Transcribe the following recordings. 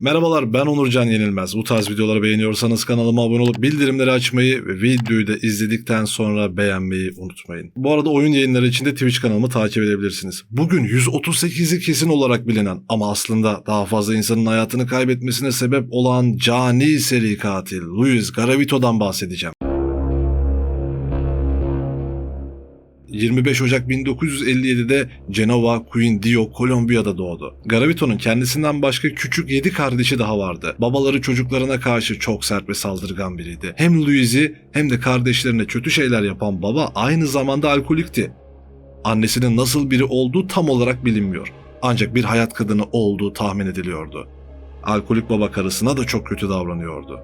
Merhabalar ben Onurcan Yenilmez. Bu tarz videoları beğeniyorsanız kanalıma abone olup bildirimleri açmayı ve videoyu da izledikten sonra beğenmeyi unutmayın. Bu arada oyun yayınları için de Twitch kanalımı takip edebilirsiniz. Bugün 138'i kesin olarak bilinen ama aslında daha fazla insanın hayatını kaybetmesine sebep olan cani seri katil Luis Garavito'dan bahsedeceğim. 25 Ocak 1957'de Genova, Quindio, Kolombiya'da doğdu. Garavito'nun kendisinden başka küçük 7 kardeşi daha vardı. Babaları çocuklarına karşı çok sert ve saldırgan biriydi. Hem Louis'i hem de kardeşlerine kötü şeyler yapan baba aynı zamanda alkolikti. Annesinin nasıl biri olduğu tam olarak bilinmiyor. Ancak bir hayat kadını olduğu tahmin ediliyordu. Alkolik baba karısına da çok kötü davranıyordu.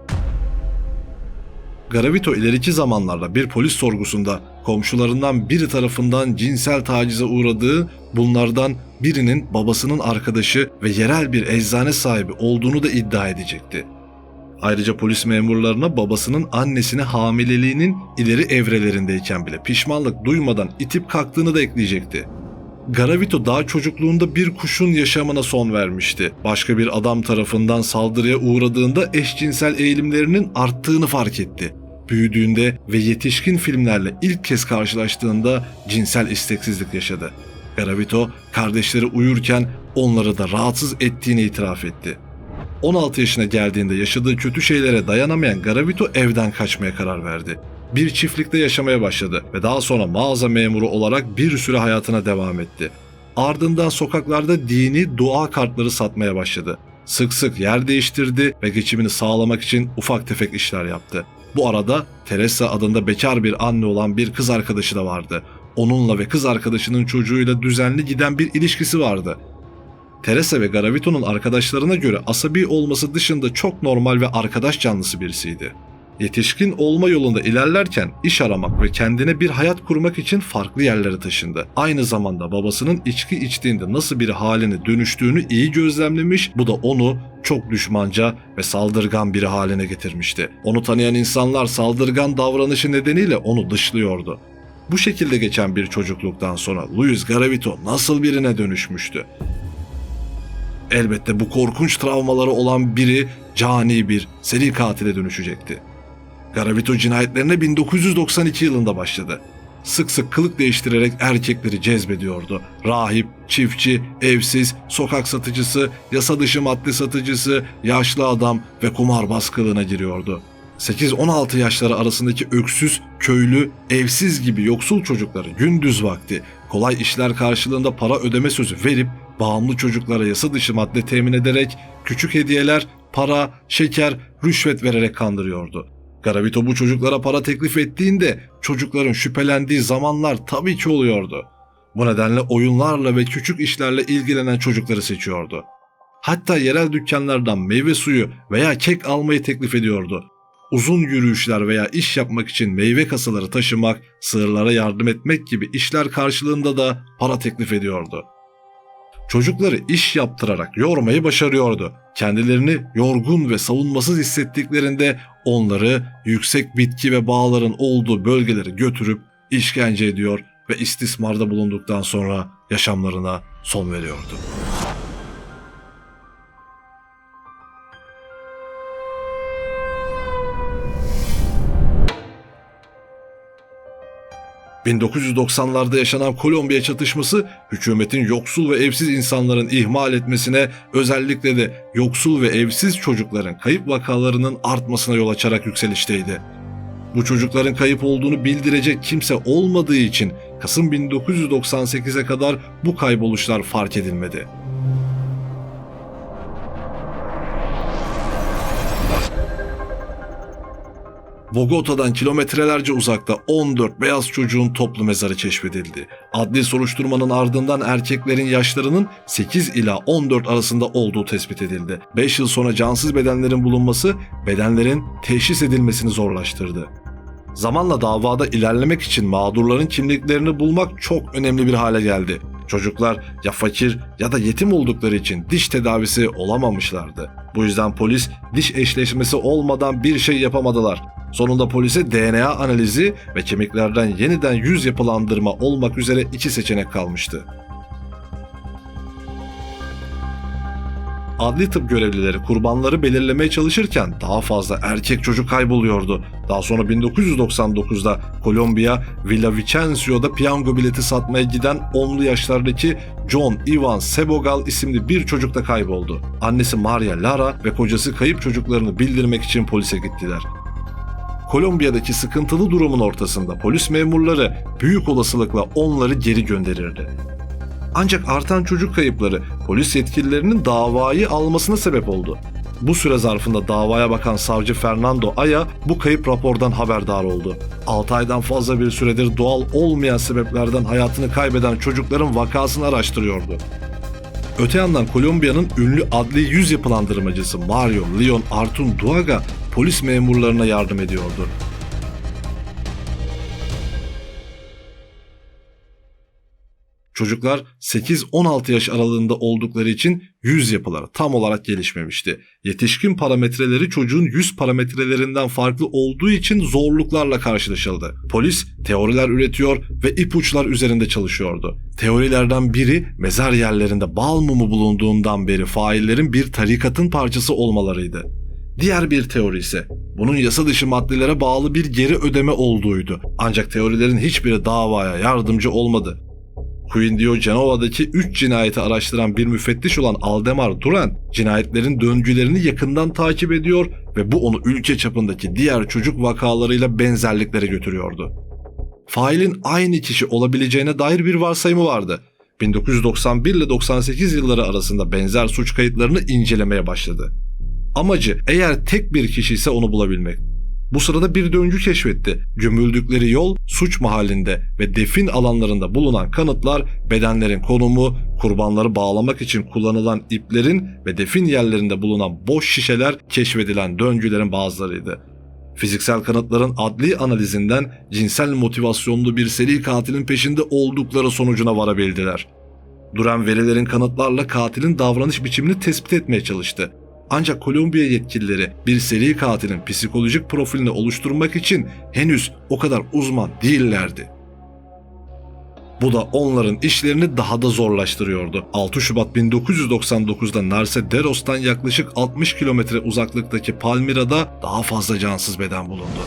Garavito ileriki zamanlarda bir polis sorgusunda komşularından biri tarafından cinsel tacize uğradığı, bunlardan birinin babasının arkadaşı ve yerel bir eczane sahibi olduğunu da iddia edecekti. Ayrıca polis memurlarına babasının annesini hamileliğinin ileri evrelerindeyken bile pişmanlık duymadan itip kalktığını da ekleyecekti. Garavito daha çocukluğunda bir kuşun yaşamına son vermişti. Başka bir adam tarafından saldırıya uğradığında eşcinsel eğilimlerinin arttığını fark etti. Büyüdüğünde ve yetişkin filmlerle ilk kez karşılaştığında cinsel isteksizlik yaşadı. Garavito kardeşleri uyurken onları da rahatsız ettiğini itiraf etti. 16 yaşına geldiğinde yaşadığı kötü şeylere dayanamayan Garavito evden kaçmaya karar verdi. Bir çiftlikte yaşamaya başladı ve daha sonra mağaza memuru olarak bir süre hayatına devam etti. Ardından sokaklarda dini dua kartları satmaya başladı. Sık sık yer değiştirdi ve geçimini sağlamak için ufak tefek işler yaptı. Bu arada Teresa adında bekar bir anne olan bir kız arkadaşı da vardı. Onunla ve kız arkadaşının çocuğuyla düzenli giden bir ilişkisi vardı. Teresa ve Garavito'nun arkadaşlarına göre asabi olması dışında çok normal ve arkadaş canlısı birisiydi. Yetişkin olma yolunda ilerlerken iş aramak ve kendine bir hayat kurmak için farklı yerlere taşındı. Aynı zamanda babasının içki içtiğinde nasıl bir haline dönüştüğünü iyi gözlemlemiş, bu da onu çok düşmanca ve saldırgan biri haline getirmişti. Onu tanıyan insanlar saldırgan davranışı nedeniyle onu dışlıyordu. Bu şekilde geçen bir çocukluktan sonra Luis Garavito nasıl birine dönüşmüştü? Elbette bu korkunç travmaları olan biri cani bir seri katile dönüşecekti. Garavito cinayetlerine 1992 yılında başladı. Sık sık kılık değiştirerek erkekleri cezbediyordu. Rahip, çiftçi, evsiz, sokak satıcısı, yasa dışı madde satıcısı, yaşlı adam ve kumar baskılığına giriyordu. 8-16 yaşları arasındaki öksüz, köylü, evsiz gibi yoksul çocukları gündüz vakti kolay işler karşılığında para ödeme sözü verip bağımlı çocuklara yasa dışı madde temin ederek küçük hediyeler, para, şeker, rüşvet vererek kandırıyordu. Garavito bu çocuklara para teklif ettiğinde çocukların şüphelendiği zamanlar tabii ki oluyordu. Bu nedenle oyunlarla ve küçük işlerle ilgilenen çocukları seçiyordu. Hatta yerel dükkanlardan meyve suyu veya kek almayı teklif ediyordu. Uzun yürüyüşler veya iş yapmak için meyve kasaları taşımak, sığırlara yardım etmek gibi işler karşılığında da para teklif ediyordu. Çocukları iş yaptırarak yormayı başarıyordu. Kendilerini yorgun ve savunmasız hissettiklerinde onları yüksek bitki ve bağların olduğu bölgelere götürüp işkence ediyor ve istismarda bulunduktan sonra yaşamlarına son veriyordu. ...1990'larda yaşanan Kolombiya çatışması hükümetin yoksul ve evsiz insanların ihmal etmesine özellikle de yoksul ve evsiz çocukların kayıp vakalarının artmasına yol açarak yükselişteydi. Bu çocukların kayıp olduğunu bildirecek kimse olmadığı için Kasım 1998'e kadar bu kayboluşlar fark edilmedi. Bogota'dan kilometrelerce uzakta 14 beyaz çocuğun toplu mezarı keşfedildi. Adli soruşturmanın ardından erkeklerin yaşlarının 8 ila 14 arasında olduğu tespit edildi. 5 yıl sonra cansız bedenlerin bulunması bedenlerin teşhis edilmesini zorlaştırdı. Zamanla davada ilerlemek için mağdurların kimliklerini bulmak çok önemli bir hale geldi. Çocuklar ya fakir ya da yetim oldukları için diş tedavisi olamamışlardı. Bu yüzden polis diş eşleşmesi olmadan bir şey yapamadılar. Sonunda polise DNA analizi ve kemiklerden yeniden yüz yapılandırma olmak üzere iki seçenek kalmıştı. adli tıp görevlileri kurbanları belirlemeye çalışırken daha fazla erkek çocuk kayboluyordu. Daha sonra 1999'da Kolombiya Villavicencio'da piyango bileti satmaya giden 10'lu yaşlardaki John Ivan Sebogal isimli bir çocuk da kayboldu. Annesi Maria Lara ve kocası kayıp çocuklarını bildirmek için polise gittiler. Kolombiya'daki sıkıntılı durumun ortasında polis memurları büyük olasılıkla onları geri gönderirdi. Ancak artan çocuk kayıpları polis yetkililerinin davayı almasına sebep oldu. Bu süre zarfında davaya bakan savcı Fernando Aya bu kayıp rapordan haberdar oldu. 6 aydan fazla bir süredir doğal olmayan sebeplerden hayatını kaybeden çocukların vakasını araştırıyordu. Öte yandan Kolombiya'nın ünlü adli yüz yapılandırmacısı Mario Leon Artun Duaga polis memurlarına yardım ediyordu. Çocuklar 8-16 yaş aralığında oldukları için yüz yapıları tam olarak gelişmemişti. Yetişkin parametreleri çocuğun yüz parametrelerinden farklı olduğu için zorluklarla karşılaşıldı. Polis teoriler üretiyor ve ipuçlar üzerinde çalışıyordu. Teorilerden biri mezar yerlerinde bal mumu bulunduğundan beri faillerin bir tarikatın parçası olmalarıydı. Diğer bir teori ise bunun yasa dışı maddelere bağlı bir geri ödeme olduğuydu. Ancak teorilerin hiçbiri davaya yardımcı olmadı. Quindio Genova'daki 3 cinayeti araştıran bir müfettiş olan Aldemar Duran, cinayetlerin döngülerini yakından takip ediyor ve bu onu ülke çapındaki diğer çocuk vakalarıyla benzerliklere götürüyordu. Failin aynı kişi olabileceğine dair bir varsayımı vardı. 1991 ile 98 yılları arasında benzer suç kayıtlarını incelemeye başladı. Amacı eğer tek bir kişi ise onu bulabilmek. Bu sırada bir döngü keşfetti. Gömüldükleri yol suç mahallinde ve defin alanlarında bulunan kanıtlar, bedenlerin konumu, kurbanları bağlamak için kullanılan iplerin ve defin yerlerinde bulunan boş şişeler keşfedilen döngülerin bazılarıydı. Fiziksel kanıtların adli analizinden cinsel motivasyonlu bir seri katilin peşinde oldukları sonucuna varabildiler. Duran verilerin kanıtlarla katilin davranış biçimini tespit etmeye çalıştı. Ancak Kolombiya yetkilileri bir seri katilin psikolojik profilini oluşturmak için henüz o kadar uzman değillerdi. Bu da onların işlerini daha da zorlaştırıyordu. 6 Şubat 1999'da Narcederos'tan yaklaşık 60 kilometre uzaklıktaki Palmira'da daha fazla cansız beden bulundu.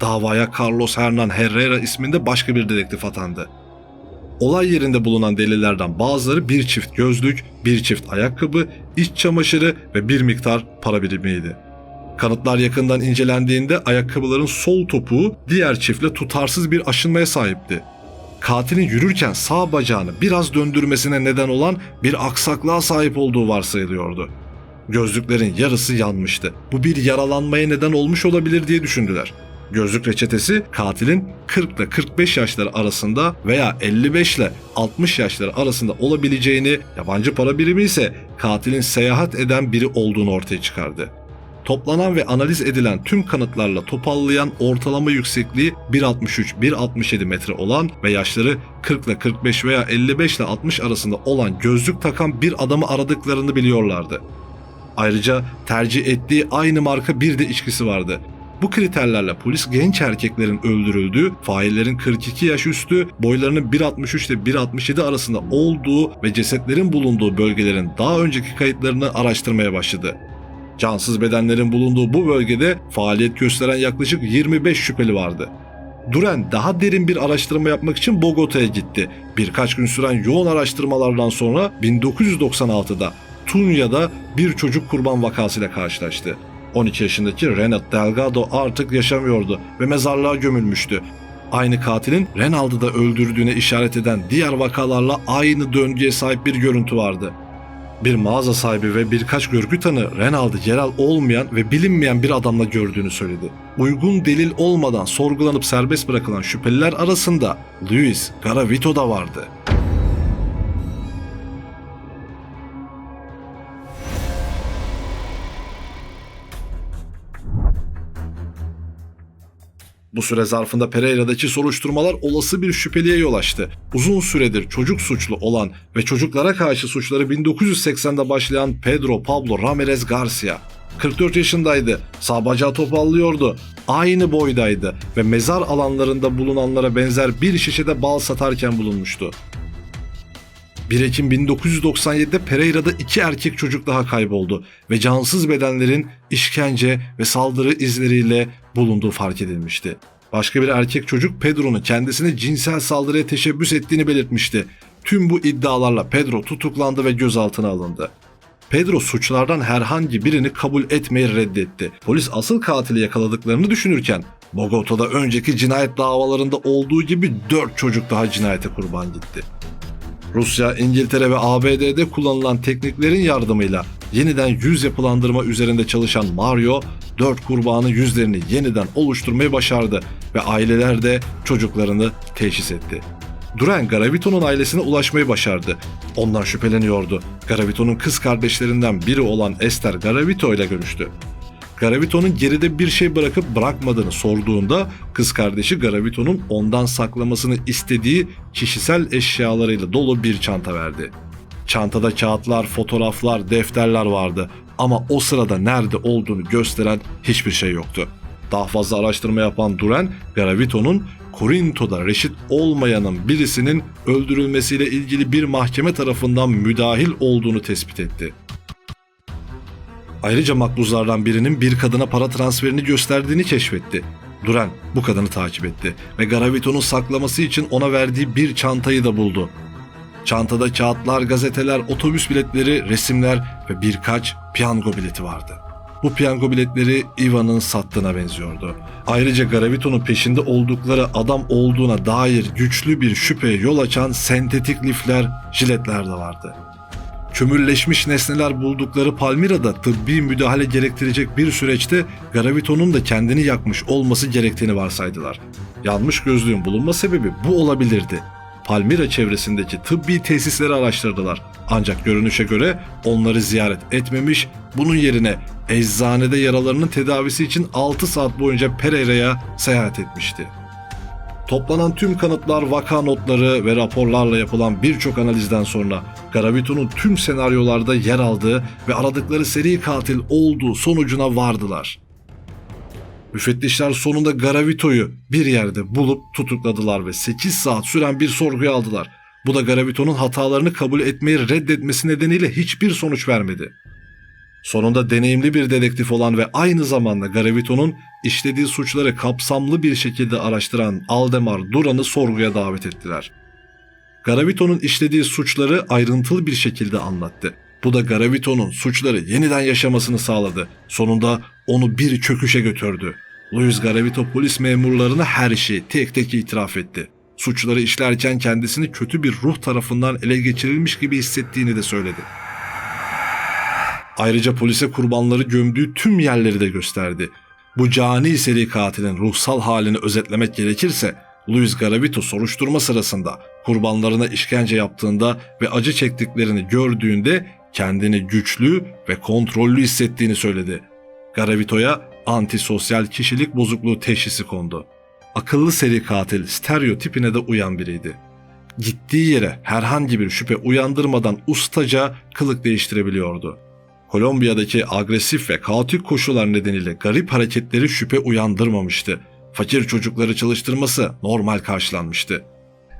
Davaya Carlos Hernan Herrera isminde başka bir dedektif atandı. Olay yerinde bulunan delillerden bazıları bir çift gözlük, bir çift ayakkabı, iç çamaşırı ve bir miktar para birimiydi. Kanıtlar yakından incelendiğinde ayakkabıların sol topuğu diğer çiftle tutarsız bir aşınmaya sahipti. Katilin yürürken sağ bacağını biraz döndürmesine neden olan bir aksaklığa sahip olduğu varsayılıyordu. Gözlüklerin yarısı yanmıştı. Bu bir yaralanmaya neden olmuş olabilir diye düşündüler. Gözlük reçetesi katilin 40 ile 45 yaşları arasında veya 55 ile 60 yaşları arasında olabileceğini, yabancı para birimi ise katilin seyahat eden biri olduğunu ortaya çıkardı. Toplanan ve analiz edilen tüm kanıtlarla topallayan ortalama yüksekliği 1.63-1.67 metre olan ve yaşları 40 ile 45 veya 55 ile 60 arasında olan gözlük takan bir adamı aradıklarını biliyorlardı. Ayrıca tercih ettiği aynı marka bir de içkisi vardı. Bu kriterlerle polis genç erkeklerin öldürüldüğü, faillerin 42 yaş üstü, boylarının 1.63 ile 1.67 arasında olduğu ve cesetlerin bulunduğu bölgelerin daha önceki kayıtlarını araştırmaya başladı. Cansız bedenlerin bulunduğu bu bölgede faaliyet gösteren yaklaşık 25 şüpheli vardı. Duren daha derin bir araştırma yapmak için Bogota'ya gitti. Birkaç gün süren yoğun araştırmalardan sonra 1996'da Tunya'da bir çocuk kurban vakasıyla karşılaştı. 12 yaşındaki Renat Delgado artık yaşamıyordu ve mezarlığa gömülmüştü. Aynı katilin Renald'ı da öldürdüğüne işaret eden diğer vakalarla aynı döngüye sahip bir görüntü vardı. Bir mağaza sahibi ve birkaç görgü tanı Renald'ı yerel olmayan ve bilinmeyen bir adamla gördüğünü söyledi. Uygun delil olmadan sorgulanıp serbest bırakılan şüpheliler arasında Luis Garavito da vardı. Bu süre zarfında Pereira'daki soruşturmalar olası bir şüpheliye yol açtı. Uzun süredir çocuk suçlu olan ve çocuklara karşı suçları 1980'de başlayan Pedro Pablo Ramirez Garcia. 44 yaşındaydı, sağ bacağı topallıyordu, aynı boydaydı ve mezar alanlarında bulunanlara benzer bir şişede bal satarken bulunmuştu. 1 Ekim 1997'de Pereira'da iki erkek çocuk daha kayboldu ve cansız bedenlerin işkence ve saldırı izleriyle bulunduğu fark edilmişti. Başka bir erkek çocuk Pedro'nun kendisine cinsel saldırıya teşebbüs ettiğini belirtmişti. Tüm bu iddialarla Pedro tutuklandı ve gözaltına alındı. Pedro suçlardan herhangi birini kabul etmeyi reddetti. Polis asıl katili yakaladıklarını düşünürken Bogota'da önceki cinayet davalarında olduğu gibi 4 çocuk daha cinayete kurban gitti. Rusya, İngiltere ve ABD'de kullanılan tekniklerin yardımıyla yeniden yüz yapılandırma üzerinde çalışan Mario, 4 kurbanın yüzlerini yeniden oluşturmayı başardı ve aileler de çocuklarını teşhis etti. Duran Gravito'nun ailesine ulaşmayı başardı. Ondan şüpheleniyordu. Gravito'nun kız kardeşlerinden biri olan Esther Gravito ile görüştü. Gravito'nun geride bir şey bırakıp bırakmadığını sorduğunda kız kardeşi Gravito'nun ondan saklamasını istediği kişisel eşyalarıyla dolu bir çanta verdi. Çantada kağıtlar, fotoğraflar, defterler vardı ama o sırada nerede olduğunu gösteren hiçbir şey yoktu. Daha fazla araştırma yapan Duran, Gravito'nun Korinto'da reşit olmayanın birisinin öldürülmesiyle ilgili bir mahkeme tarafından müdahil olduğunu tespit etti. Ayrıca makbuzlardan birinin bir kadına para transferini gösterdiğini keşfetti. Duran bu kadını takip etti ve Gravito'nun saklaması için ona verdiği bir çantayı da buldu. Çantada kağıtlar, gazeteler, otobüs biletleri, resimler ve birkaç piyango bileti vardı. Bu piyango biletleri Ivan'ın sattığına benziyordu. Ayrıca Gravito'nun peşinde oldukları adam olduğuna dair güçlü bir şüpheye yol açan sentetik lifler, jiletler de vardı. Kömürleşmiş nesneler buldukları Palmira'da tıbbi müdahale gerektirecek bir süreçte Gravito'nun da kendini yakmış olması gerektiğini varsaydılar. Yanmış gözlüğün bulunma sebebi bu olabilirdi. Palmira çevresindeki tıbbi tesisleri araştırdılar. Ancak görünüşe göre onları ziyaret etmemiş, bunun yerine eczanede yaralarının tedavisi için 6 saat boyunca Pereira'ya seyahat etmişti. Toplanan tüm kanıtlar, vaka notları ve raporlarla yapılan birçok analizden sonra Gravito'nun tüm senaryolarda yer aldığı ve aradıkları seri katil olduğu sonucuna vardılar. Müfettişler sonunda Gravito'yu bir yerde bulup tutukladılar ve 8 saat süren bir sorguya aldılar. Bu da Gravito'nun hatalarını kabul etmeyi reddetmesi nedeniyle hiçbir sonuç vermedi. Sonunda deneyimli bir dedektif olan ve aynı zamanda Gravito'nun işlediği suçları kapsamlı bir şekilde araştıran Aldemar Duran'ı sorguya davet ettiler. Gravito'nun işlediği suçları ayrıntılı bir şekilde anlattı. Bu da Gravito'nun suçları yeniden yaşamasını sağladı. Sonunda onu bir çöküşe götürdü. Louis Gravito polis memurlarına her şeyi tek tek itiraf etti. Suçları işlerken kendisini kötü bir ruh tarafından ele geçirilmiş gibi hissettiğini de söyledi. Ayrıca polise kurbanları gömdüğü tüm yerleri de gösterdi. Bu cani seri katilin ruhsal halini özetlemek gerekirse Luis Garavito soruşturma sırasında kurbanlarına işkence yaptığında ve acı çektiklerini gördüğünde kendini güçlü ve kontrollü hissettiğini söyledi. Garavito'ya antisosyal kişilik bozukluğu teşhisi kondu. Akıllı seri katil stereotipine de uyan biriydi. Gittiği yere herhangi bir şüphe uyandırmadan ustaca kılık değiştirebiliyordu. Kolombiya'daki agresif ve kaotik koşullar nedeniyle garip hareketleri şüphe uyandırmamıştı. Fakir çocukları çalıştırması normal karşılanmıştı.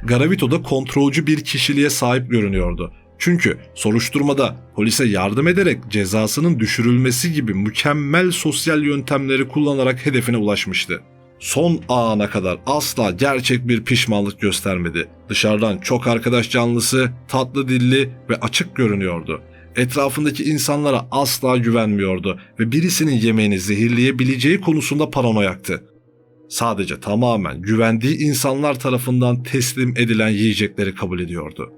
Garavito da kontrolcü bir kişiliğe sahip görünüyordu. Çünkü soruşturmada polise yardım ederek cezasının düşürülmesi gibi mükemmel sosyal yöntemleri kullanarak hedefine ulaşmıştı. Son ana kadar asla gerçek bir pişmanlık göstermedi. Dışarıdan çok arkadaş canlısı, tatlı dilli ve açık görünüyordu etrafındaki insanlara asla güvenmiyordu ve birisinin yemeğini zehirleyebileceği konusunda paranoyaktı. Sadece tamamen güvendiği insanlar tarafından teslim edilen yiyecekleri kabul ediyordu.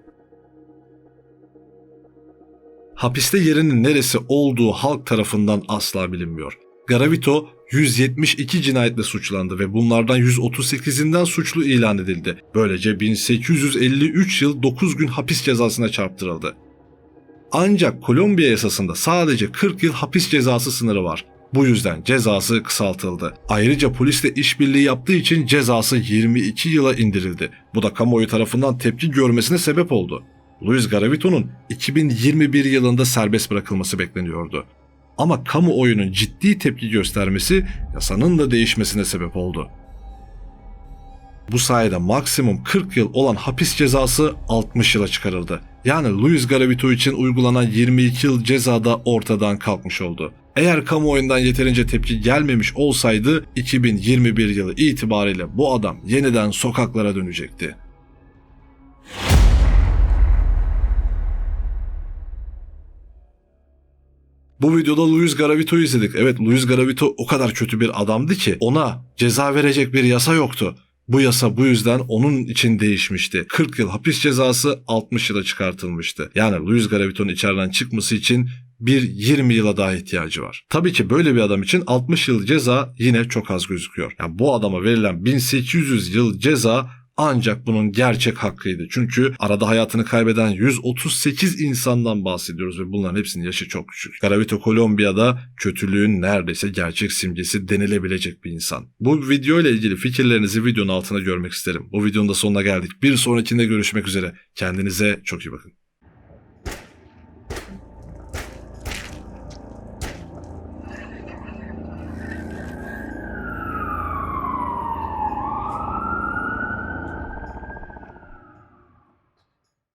Hapiste yerinin neresi olduğu halk tarafından asla bilinmiyor. Garavito 172 cinayetle suçlandı ve bunlardan 138'inden suçlu ilan edildi. Böylece 1853 yıl 9 gün hapis cezasına çarptırıldı. Ancak Kolombiya yasasında sadece 40 yıl hapis cezası sınırı var. Bu yüzden cezası kısaltıldı. Ayrıca polisle işbirliği yaptığı için cezası 22 yıla indirildi. Bu da kamuoyu tarafından tepki görmesine sebep oldu. Luis Garavito'nun 2021 yılında serbest bırakılması bekleniyordu. Ama kamuoyunun ciddi tepki göstermesi yasanın da değişmesine sebep oldu. Bu sayede maksimum 40 yıl olan hapis cezası 60 yıla çıkarıldı Yani Luis Garavito için uygulanan 22 yıl ceza da ortadan kalkmış oldu. Eğer kamuoyundan yeterince tepki gelmemiş olsaydı 2021 yılı itibariyle bu adam yeniden sokaklara dönecekti. Bu videoda Luis Garavito'yu izledik. Evet Luis Garavito o kadar kötü bir adamdı ki ona ceza verecek bir yasa yoktu. Bu yasa bu yüzden onun için değişmişti. 40 yıl hapis cezası 60 yıla çıkartılmıştı. Yani Luis Garavito'nun içeriden çıkması için bir 20 yıla daha ihtiyacı var. Tabii ki böyle bir adam için 60 yıl ceza yine çok az gözüküyor. Yani bu adama verilen 1800 yıl ceza ancak bunun gerçek hakkıydı. Çünkü arada hayatını kaybeden 138 insandan bahsediyoruz ve bunların hepsinin yaşı çok küçük. Garavito Kolombiya'da kötülüğün neredeyse gerçek simgesi denilebilecek bir insan. Bu video ile ilgili fikirlerinizi videonun altına görmek isterim. Bu videonun da sonuna geldik. Bir sonrakinde görüşmek üzere. Kendinize çok iyi bakın.